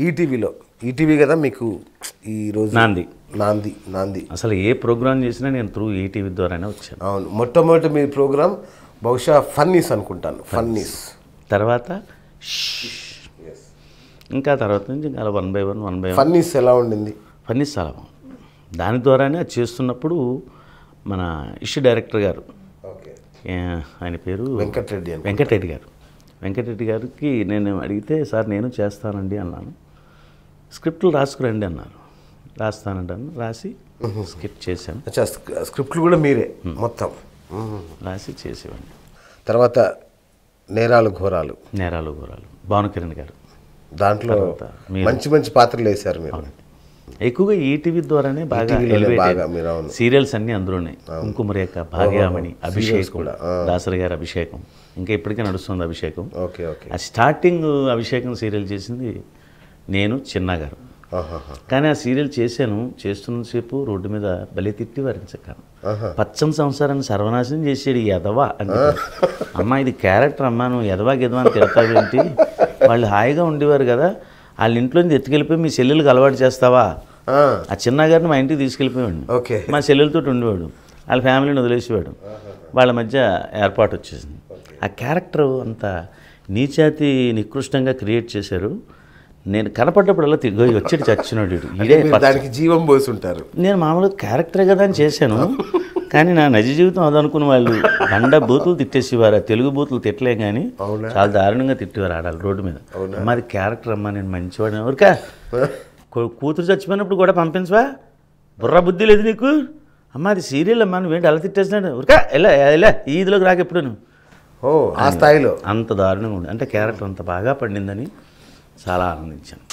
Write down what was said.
ఈటీవీలో. ఈటీవీ కదా మీకు ఈ రోజు నాంది. నాంది నాంది. అసలు ఏ ప్రోగ్రామ్ చేసినా నేను త్రూ ఈటీవీ ద్వారానే వచ్చాను. అవును. మొట్టమొదటి మీ ప్రోగ్రామ్ బహుశా ఫన్నీస్ అనుకుంటాను ఫన్నీస్. తర్వాత ఇంకా తర్వాత నుంచి ఇంకా one by one one by one. Funnies ఎలా ఉండింది? ఫన్నీ చాలా బాగుంది. దాని ద్వారానే అది చేస్తున్నప్పుడు మన ఇష్యూ డైరెక్టర్ గారు. ఆయన పేరు వెంకటరెడ్డి వెంకటరెడ్డి గారు. వెంకటరెడ్డి గారికి నేను అడిగితే సార్ నేను చేస్తానండి అన్నాను. స్క్రిప్ట్లు రాసుకురండి అన్నారు. రాస్తానంటాను. రాసి స్క్రిప్ట్ చేశాను. స్క్రిప్ట్లు కూడా మీరే మొత్తం. రాసి చేసేవాడిని. తర్వాత నేరాలు ఘోరాలు. నేరాలు ఘోరాలు. భానుకిరణ్ గారు. దాంట్లో మంచి మంచి పాత్రలు వేశారు మీరు. ఎక్కువగా ఈటీవీ ద్వారానే బాగా. సీరియల్స్ అన్నీ అందులోనే. కుంకుమరేఖ భాగ్యామణి అభిషేకం కూడా, దాసరి గారి అభిషేకం. ఇంకా ఇప్పటికే నడుస్తుంది అభిషేకం. Okay okay. ఆ స్టార్టింగ్ అభిషేకం సీరియల్ చేసింది నేను చిన్న గారు ఆహాహా. కానీ ఆ సీరియల్ చేశాను. చేస్తున్నంతసేపు రోడ్డు మీద బలి తిట్టి వరించక. పచ్చని సంసారాన్ని సర్వనాశనం చేసాడు ఎదవా అని చెప్పాడు. అమ్మా ఇది క్యారెక్టర్ అమ్మా నువ్వు ఎదవా గెదవా అని తిడతావేంటి? వాళ్ళు హాయిగా ఉండేవారు కదా. వాళ్ళ ఇంట్లో నుంచి ఎత్తుకెళ్ళిపోయి మీ చెల్లెలకు అలవాటు చేస్తావా? ఆ, ఆ చిన్న గారిని మా ఇంటికి తీసుకెళ్ళిపోయాడు ఓకే. మా చెల్లెలతో ఉండేవాడు. వాళ్ళ ఫ్యామిలీని వదిలేసేవాడు. వాళ్ళ మధ్య ఏర్పాటు వచ్చేసింది. ఆ క్యారెక్టర్ అంత నీచాతి నికృష్టంగా క్రియేట్ చేశారు. నేను కనపడ్డప్పుడల్లా తిరిగి వచ్చి చచ్చినాడు. ఇదే మీరు దానికి జీవం పోసి ఉంటారు నేను మామూలుగా క్యారెక్టరే కదా అని చేశాను. కానీ నా నిజ జీవితం అదనుకున్న వాళ్ళు బండ బూతులు తిట్టేసేవారు తెలుగు బూతులు తిట్టలే కానీ? చాలా దారుణంగా తిట్టేవారు ఆడాలి రోడ్డు మీద. అమ్మాది క్యారెక్టర్ అమ్మా నేను మంచివాడిని. ఎవరికా కూతురు చచ్చిపోయినప్పుడు కూడా పంపించవా? బుర్ర బుద్ధి లేదు నీకు? అమ్మ అది సీరియల్ అమ్మా నువ్వేంటి అలా తిట్టేసినాడు ఉరకా ఎలా ఎలా ఈ ఇదిలోకి రాక ఎప్పుడు నువ్వు? ఓ ఆ స్థాయిలో. అంత దారుణంగా ఉంది అంటే క్యారెక్టర్ అంత బాగా పండిందని చాలా ఆనందించాను